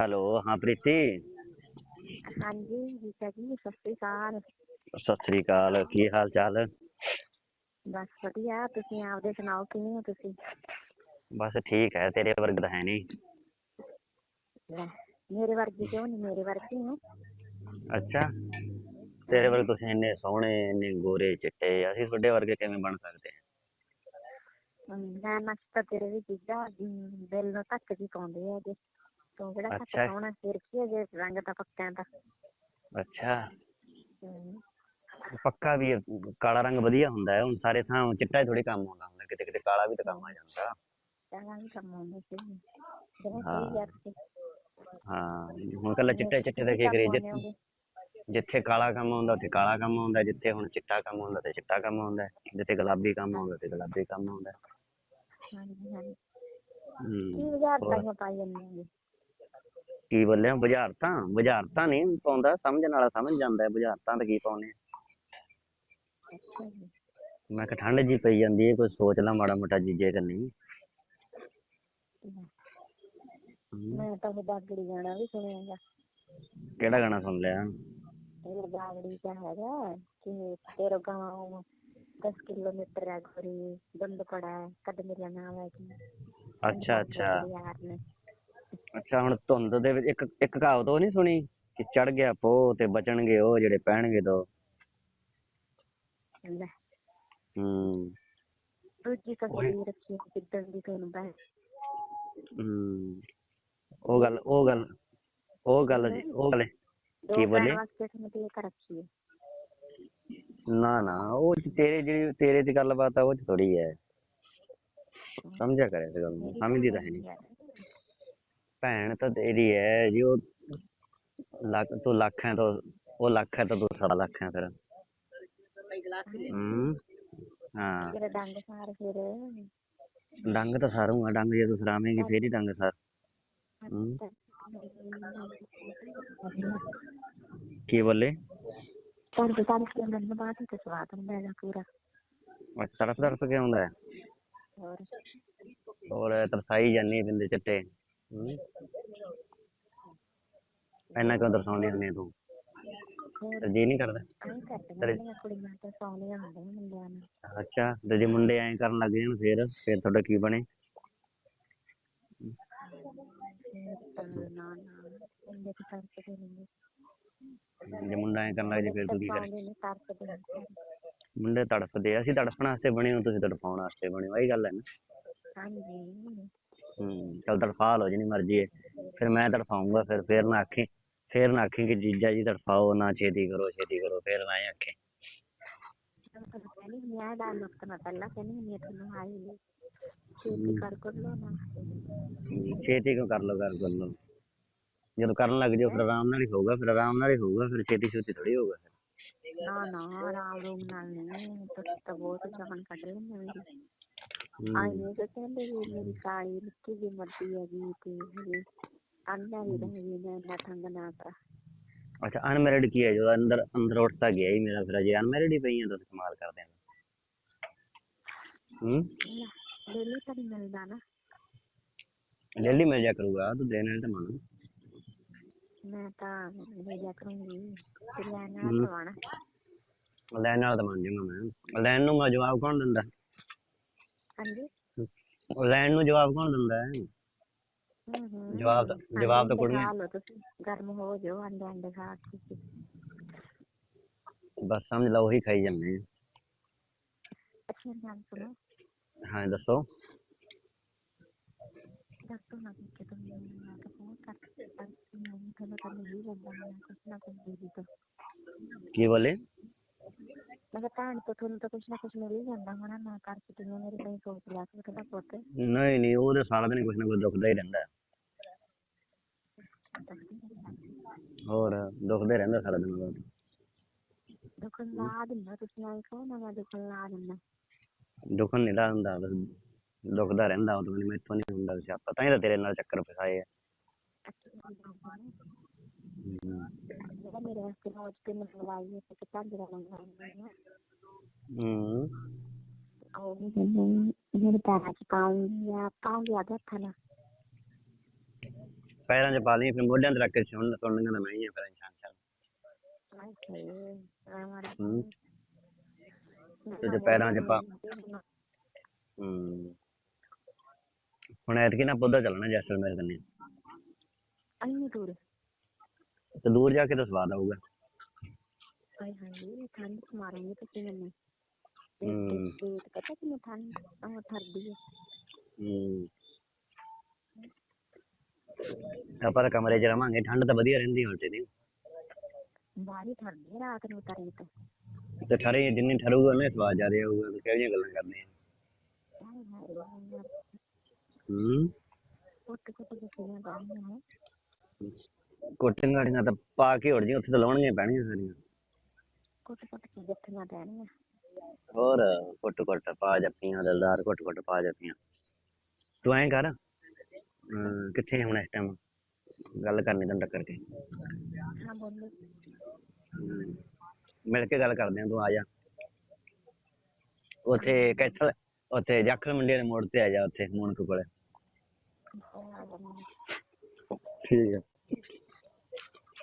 Hello ਹਾਂ ਪ੍ਰੀਤੀ? ਹਾਂਜੀ ਰੀਤਾ ਜੀ ਸਤਿ ਸ਼੍ਰੀ ਅਕਾਲ। ਸਤਿ ਸ੍ਰੀ ਅਕਾਲ ਕੀ ਹਾਲ ਚਾਲ ਬਸ ਵਧੀਆ ਤੁਸੀਂ ਆਪਦੇ ਸੁਣਾਓ ਕਿਵੇਂ ਹੋ ਤੁਸੀਂ? ਬਸ ਠੀਕ ਹੈ ਤੇਰੇ ਵਰਗ ਤਾਂ ਹੈ ਨਹੀਂ। ਲੈ, ਮੇਰੇ ਵਰਗੀ ਕਿਉਂ ਨਹੀਂ ਮੇਰੇ ਵਰਗੀ ਹੋ ਅੱਛਾ ਤੇਰੇ ਵਰਗੇ ਤੁਸੀਂ ਇੰਨੇ ਸੋਹਣੇ ਇੰਨੇ ਗੋਰੇ ਚਿੱਟੇ ਅਸੀਂ ਤੁਹਾਡੇ ਵਰਗੇ ਕਿਵੇਂ ਬਣ ਸਕਦੇ ਹਾਂ? ਮੈਂ ਨੱਚ ਤਾਂ ਤੇਰੇ ਵੀ ਚੀਜ਼ਾਂ ਦਿਲ ਨੂੰ ਧੱਕ ਜੀ ਪਾਉਂਦੇ ਆ ਜੇ ਤੂੰ ਕਿਹੜਾ ਘੱਟ ਅੱਛਾ। ਸੋਹਣਾ ਫਿਰ ਕੀ ਹੈ ਜੇ ਰੰਗ ਤਾਂ ਪੱਕਿਆਂ ਦਾ। ਅੱਛਾ। ਹਮ, ਪੱਕਾ ਵੀ ਹੈ, ਕਾਲਾ ਰੰਗ ਵਧੀਆ ਹੁੰਦਾ ਹੈ ਹੁਣ ਸਾਰੇ ਥਾਂ ਚਿੱਟਾ ਥੋੜੀ ਕੰਮ ਆਉਂਦਾ ਹੁੰਦਾ ਕਿਤੇ ਕਿਤੇ ਕਾਲਾ ਵੀ ਤਾਂ ਕੰਮ ਆ ਜਾਂਦਾ। ਪਹਿਲਾਂ ਵੀ ਕੰਮ ਆਉਂਦੇ ਸੀ। ਜਿਵੇਂ ਹਾਂ। ਸਹੀ ਯਾਰ ਸੀ ਹਾਂ ਹੁਣ ਕੱਲਾ ਚਿੱਟੇ ਚਿੱਟੇ ਦਾ ਕੀ ਕਰੀਏ ਜਿੱਥੇ ਜਿੱਥੇ ਕਾਲਾ ਕੰਮ ਆਉਂਦਾ ਉੱਥੇ ਕਾਲਾ ਕੰਮ ਆਉਂਦਾ ਜਿੱਥੇ ਹੁਣ ਚਿੱਟਾ ਕੰਮ ਆਉਂਦਾ ਤੇ ਚਿੱਟਾ ਕੰਮ ਆਉਂਦਾ ਜਿੱਥੇ ਗੁਲਾਬੀ ਕੰਮ ਆਉਂਦਾ ਤੇ ਗੁਲਾਬੀ ਕੰਮ ਆਉਂਦਾ। ਹਾਂਜੀ ਹਾਂਜੀ। ਹੂੰ ਕੀ ਹਜ਼ਾਰ ਹੋਰ? ਤਾਈਆਂ ਪਾਈ ਜਾਂਦੇ ਨੇ ਕੀ ਬੋਲਿਆ? ਬੁਝਾਰਤਾਂ? ਬੁਝਾਰਤਾਂ ਨਹੀਂ ਪਾਉਂਦਾ ਸਮਝਣ ਵਾਲਾ ਸਮਝ ਜਾਂਦਾ ਹੈ। ਬੁਝਾਰਤਾਂ ਤਾਂ ਕੀ ਪਾਉਨੇ ਮੈਂ ਕਿ ਠੰਡ ਜੀ ਪਈ ਜਾਂਦੀ ਹੈ ਕੋਈ ਸੋਚ ਲਾ ਮਾੜਾ ਮੋਟਾ ਜੀਜੇ ਕਰਨੀ ਮੈਂ ਤਾਂ ਉਹ ਬਾਗੜੀ ਗਾਣਾ ਵੀ ਸੁਣਿਆਗਾ ਕਿਹੜਾ ਗਾਣਾ ਸੁਣ ਲਿਆ? ਇਹ ਬਾਗੜੀ ਦਾ ਹੈਗਾ ਕਿ ਤੇਰਾ ਗਾਉਂ 10 ਕਿਲੋਮੀਟਰ ਹੈ ਗੋਰੀ ਬੰਦ ਪੜਾ ਕਦ ਮੇਰਾ ਨਾਮ ਹੈ ਕਿ। ਅੱਛਾ ਅੱਛਾ। ਅੱਛਾ ਹੁਣ ਧੁੰਦ ਦੇ ਵਿੱਚ ਇੱਕ ਇੱਕ ਕਹਾਵਤ ਉਹ ਨਹੀਂ ਸੁਣੀ ਕਿ ਚੜ ਗਿਆ ਪੋ ਤੇ ਬਚਣਗੇ ਉਹ ਜਿਹੜੇ ਪਹਿਣਗੇ ਦੋ। ਲੈ। ਹੂੰ। ਦੂਜੀ ਤਸਵੀਰ ਰੱਖੀ ਕਿੱਦਾਂ ਦੀ ਤੁਹਾਨੂੰ ਬੈਠ ਹੂੰ। ਉਹ ਗੱਲ ਉਹ ਗੱਲ ਉਹ ਗੱਲ ਜੀ ਉਹ ਗੱਲ ਕੀ ਬੋਲੇ? ਨਾ ਨਾ ਉਹ ਤੇਰੇ ਜਿਹੜੀ ਤੇਰੇ ਦੀ ਗੱਲਬਾਤ ਆ ਉਹ ਚ ਥੋੜੀ ਹੈ। ਸਮਝਿਆ ਕਰੇ ਇਸ ਗੱਲ ਨੂੰ ਸਮਝਦੀ ਤਾਂ ਹੈ ਨਹੀਂ ਭੈਣ ਤਾਂ ਤੇਰੀ ਹੈ ਜੀ ਉਹ ਲੱਖ ਤੂੰ ਲੱਖ ਹੈ ਤਾਂ ਉਹ ਲੱਖ ਹੈ ਤਾਂ ਤੂੰ ਸਵਾ ਲੱਖ ਹੈ ਫਿਰ। ਹੂੰ ਹਾਂ। ਤੇਰਾ ਡੰਗ ਸਾਰ ਫਿਰ। ਡੰਗ ਤਾਂ ਸਾਰੂਗਾ ਡੰਗ ਜੇ ਤੂੰ ਸਰਾਵੇਂਗੀ ਫੇਰ ਹੀ ਡੰਗ ਸਾਰ। ਹੂੰ। ਕੀ ਬੋਲੇ? ਤੁਹਾਨੂੰ ਤਾਂ ਤਾਰੀਫ ਕਰਨ ਦੇ ਬਾਅਦ ਤੇ ਸਵਾਦ ਹੁੰਦਾ ਹੈਗਾ ਪੂਰਾ। ਅੱਛਾ ਤੜਫ ਤੜਫ ਕੇ ਆਉਂਦਾ ਹੈ? ਹੋਰ? ਹੋਰ ਤਰਸਾਈ ਜਾਨੀ ਬਿੰਦੇ ਚੱਟੇ। ਇੰਨਾ ਕਿਉਂ ਦਰਸਾਉਂਦੀ ਹੁੰਦੀ ਆ ਤੂੰ ਤੇ ਜੀ ਨਹੀਂ ਕਰਦਾ ਐਂ ਕਰਦੇ ਨੇ ਕੁੜੀਆਂ ਤਾਂ ਸੌਣੀਆਂ ਹੁੰਦੀਆਂ ਮੁੰਡਿਆਂ ਨੂੰ। ਅੱਛਾ ਤੇ ਜੇ ਮੁੰਡੇ ਐਂ ਕਰਨ ਲੱਗ ਜਾਣ ਫੇਰ ਫੇਰ ਤੁਹਾਡਾ ਕੀ ਬਣੇ? ਫਿਰ ਤਾਂ ਨਾ ਨਾ ਮੁੰਡੇ ਤੇ ਤਰਸਦੇ ਨੇ ਜੇ ਮੁੰਡਾ ਐਂ ਕਰਨ ਲੱਗ ਜੇ ਫੇਰ ਤੂੰ ਕੀ ਕਰੇ? ਪਾਉਂਦੇ ਨੇ ਤਰਸਦੇ ਨੇ ਮੁੰਡੇ ਤੜਫਦੇ ਆ, ਅਸੀਂ ਤੜਫਣ ਵਾਸਤੇ ਬਣੇ ਹੋ ਤੁਸੀਂ ਤੜਫਾਉਣ ਵਾਸਤੇ ਬਣੇ ਹੋ ਇਹੀ ਗੱਲ ਹੈ ਨਾ। ਹਾਂਜੀ। ਹੂੰ ਚਲ ਤੜਫਾ ਲਓ ਜਿੰਨੀ ਮਰਜ਼ੀ ਹੈ ਫਿਰ ਮੈਂ ਤੜਫਾਉਂਗਾ ਫਿਰ ਫੇਰ ਨਾ ਆਖੀ ਫੇਰ ਨਾ ਆਖੀ ਕਿ ਜੀਜਾ ਜੀ ਤੜਫਾਓ ਨਾ ਛੇਤੀ ਕਰੋ ਛੇਤੀ ਕਰੋ ਫੇਰ ਨਾ ਇਹ ਆਖੇ ਕਹਿੰਦੀ ਮੈਂ ਦਾ ਨੁਕਤ ਨਾ ਪਹਿਲਾਂ ਕਹਿੰਦੀ ਮੈਂ ਤੁਹਾਨੂੰ ਆਈ ਨਹੀਂ ਛੇਤੀ ਕਰ ਕਰ ਲੋ ਨਾ। ਛੇਤੀ ਕਿਉਂ ਕਰ ਲਓ ਕਰ ਕਰ ਲਓ। ਜਦੋਂ ਕਰਨ ਲੱਗ ਜਾਓ ਫਿਰ ਆਰਾਮ ਨਾਲ ਹੀ ਹੋਊਗਾ ਫਿਰ ਆਰਾਮ ਨਾਲ ਹੀ ਹੋਊਗਾ ਫਿਰ ਛੇਤੀ ਛੇਤੀ ਥੋੜੀ ਹੋਊਗਾ ਨਾ ਨਾ ਰਾਮ ਰੂਮ ਨਾਲ ਨਹੀਂ ਤੁਸੀਂ ਤਾਂ ਬਹੁਤ ਜਾਨ ਕੱਢ ਲੈਂਦੇ ਹੂੰ, ਤਾਂ ਕਹਿੰਦੇ ਵੀ ਮੇਰੀ ਸਾਲੀ ਨਿੱਕੀ ਜਿਹੀ ਮਰਦੀ ਹੈਗੀ ਤੇ ਹਜੇ ਅੰਨਾ ਵੀ ਰਹੀ ਮੈਂ ਇੰਨਾ ਤੰਗ ਨਾ ਕਰ। ਅੱਛਾ ਅਨਮੈਰਿਡ ਕੀ ਹੈ? ਜੋ ਅੰਦਰ ਅੰਦਰ ਉੱਠਦਾ ਗਿਆ ਹੀ ਮੇਰਾ ਫਿਰ ਅਜੇ ਅਨਮੈਰਿਡ ਹੀ ਪਈ ਆ ਤੁਸੀਂ ਕਮਾਲ ਕਰਦੇ ਹੋ। ਹੂੰ ਡੇਲੀ ਤਾਂ ਨਹੀਂ ਮਿਲਦਾ ਨਾ। ਜਲਦੀ ਮਿਲ ਜਾ ਕਰੂਗਾ ਤੂੰ ਦੇਣ ਵਾਲੇ ਤਾਂ ਮੰਨ ਮੈਂ ਤਾਂ ਲੈ ਜਾ ਕਰੂੰਗੀ ਤੇ ਲੈਣਾ ਹਮ। ਪਵਾਣਾ ਲੈਣ ਨਾਲ ਤਾਂ ਮੰਨ ਜਾਊਗਾ ਮੈਂ। ਲੈਣ ਨੂੰ ਮੈਂ ਜਵਾਬ ਕੌਣ ਦਿੰਦਾ? ਹਾਂਜੀ। ਲੈਣ ਨੂੰ ਜਵਾਬ ਕੌਣ ਦਿੰਦਾ ਹੈ? ਹੂੰ ਹੂੰ ਜਵਾਬ ਤਾਂ- ਜਵਾਬ ਤਾਂ ਕੁੜੀਆਂ- ਖਾ ਲਓ ਤੁਸੀਂ। ਗਰਮ ਹੋ ਜਾਓ ਅੰਡੇ ਅੰਡੇ ਖਾ ਕੇ। ਬਸ ਸਮਝ ਲਾ ਉਹੀ ਖਾਈ ਜਾਂਦੇ ਆ। ਅੱਛਾ ਗੱਲ ਸੁਣੋ। ਹਾਂ ਦੱਸੋ। ਦੱਸੋ ਨਾ ਕਿ ਤੁਮ ਮੈਂ ਤਾਂ ਫੋਨ ਕਰ ਪਰ ਮੈਂ ਤੁਹਾਨੂੰ ਤਾਂ ਨਹੀਂ ਬੰਦਾ ਮੈਂ ਕੁਛ ਨਾ ਕੁਛ ਦੇ ਦੀ ਤਾਂ। ਕੀ ਬੋਲੇ? ਮੈਂ ਕਿਹਾ ਭੈਣ ਤੋਂ ਤੁਹਾਨੂੰ ਤਾਂ ਕੁਛ ਨਾ ਕੁਛ ਮਿਲ ਹੀ ਜਾਂਦਾ ਹੋਣਾ ਨਾ ਕਰ ਸਕਦੀ ਹਾਂ ਮੇਰੇ ਲਈ ਸੋਚ ਲਿਆ ਕਿ ਤੁਹਾਡਾ ਪੁੱਤ। ਨਹੀਂ ਨਹੀਂ ਉਹਦੇ ਸਾਰਾ ਦਿਨ ਕੁਛ ਨਾ ਕੁਛ ਦੁਖਦਾ ਹੀ ਰਹਿੰਦਾ। ਹੈ। ਹੋਰ ਦੁਖਦਾ ਹੀ ਰਹਿੰਦਾ ਸਾਰਾ ਦਿਨ ਉਹਦਾ ਦੁਕਾਨ ਲਾ ਦਿੰਦਾ ਤੁਸੀਂ ਆਏ ਕਹੋ ਨਾ ਮੈਂ ਦੁਕਾਨ ਲਾ ਦਿੰਦਾ। ਦੁਖਣ ਨਹੀਂ ਦਾ ਹੁੰਦਾ ਬਸ ਦੁਖਦਾ ਰਹਿੰਦਾ ਉਹ ਤਾਂ ਮੈਥੋਂ ਨਹੀਂ ਹੁੰਦਾ ਸਿਆਪਾ ਤਾਂ ਹੀ ਤਾਂ ਤੇਰੇ ਨਾਲ ਚੱਕਰ ਫਸਾਏ ਆ। ਹਮ। ਜਿਹੜਾ ਮੇਰੇ ਵਾਸਤੇ ਰੋਜ਼ ਤੇ ਮੰਗਵਾਈ ਹੈ ਤੇ ਤਾਂ ਜਿਹੜਾ ਮੰਗਵਾਈ ਹੈ ਹੂੰ ਉਹ ਵੀ ਕਹਿੰਦੇ ਮੇਰੇ ਪੈਰਾਂ 'ਚ ਪਾਉਂਗੀ ਆ ਪਾਉਂਗੀ ਆ ਹੱਥਾਂ ਨਾਲ ਪੈਰਾਂ 'ਚ ਪਾ ਲਈ ਫਿਰ ਮੋਢਿਆਂ ਤੇ ਰੱਖ ਕੇ ਸੁਣ ਸੁਣਨੀਆਂ ਤਾਂ ਮੈਂ ਹੀ ਆ ਫਿਰ ਇਨਸਾਨ ਸਾਹਿਬ ਅੱਛਾ ਆ ਮਾਰਾ ਹੂੰ ਤੇ ਜੇ ਪੈਰਾਂ 'ਚ ਪਾ ਹੂੰ। ਹੁਣ ਐਤਕੀ ਨਾ ਪੁੱਧਾ ਚੱਲਣਾ ਜੈਸਲਮੇਰ ਕੰਨੀ। ਇੰਨੀ ਦੂਰ ਤੇ ਦੂਰ ਜਾ ਕੇ ਤਾਂ ਸਵਾਦ ਆਊਗਾ। ਹਾਏ ਹਾਏ ਠੰਡ ਚ ਮਾਰਾਂਗੇ ਤੁਸੀਂ ਮੈਨੂੰ ਹੂੰ। ਤੇ ਪਤਾ ਕਿੰਨੀ ਠੰਡ ਆ ਠਰਦੀ ਹੈ ਹੂੰ। ਆਪਾਂ ਤਾਂ ਕਮਰੇ 'ਚ ਰਵਾਂਗੇ ਠੰਡ ਤਾਂ ਵਧੀਆ ਰਹਿੰਦੀ ਨਹੀਂ। ਬਾਹਰ ਹੀ ਠਰਦੀ ਹੈ ਰਾਤ ਨੂੰ ਤੇ ਤੇ ਠਰੇ ਜਿੰਨੀ ਠਰੂਗਾ ਉਹਨੇ ਸਵਾਦ ਜ਼ਿਆਦਾ ਆਊਗਾ ਤੇ ਕਿਹੜੀਆਂ ਗੱਲਾਂ ਕਰਨੀਆਂ। ਹਾਏ ਹਾਏ ਯਾਰ ਹੂੰ। ਕੁੱਟ ਕੁੱਟ ਕੇ ਸੀਨਾ ਬਾਹਰ ਹੈ। ਕੋਟੀਆਂ ਗਾੜੀਆਂ ਤਾਂ ਪਾ ਕੇ ਉੜ ਜੀ ਉੱਥੇ ਤਾਂ ਲਾਉਣੀਆਂ ਹੀ ਪੈਣੀਆਂ ਸਾਰੀਆਂ। ਕੁੱਟ ਕੁੱਟ ਕੇ ਜੱਫੀਆਂ ਪੈਣੀਆਂ ਹੋਰ ਕੁੱਟ ਕੁੱਟ ਪਾ ਜੱਫੀਆਂ ਦਿਲਦਾਰ ਕੁੱਟ ਕੁੱਟ ਪਾ ਜੱਫੀਆਂ। ਤੂੰ ਐਂ ਕਰ ਅਮ ਕਿੱਥੇ ਹੁਣ ਇਸ ਟਾਈਮ ਗੱਲ ਕਰਨੀ ਤੈਨੂੰ ਟੱਕਰ ਕੇ। ਹਾਂ ਬੋਲੋ। ਹਮ, ਮਿਲ ਕੇ ਗੱਲ ਕਰਦੇ ਆ ਤੂੰ ਆ ਜਾ। ਉੱਥੇ ਕੈਥਲ ਉੱਥੇ ਜਾਖਲ ਮੰਡੀ ਦੇ ਮੋੜ ਤੇ ਆ ਜਾ ਉੱਥੇ ਮੋਨਕ ਕੋਲੇ। ਆ ਜਾਂਦੇ ਠੀਕ ਹੈ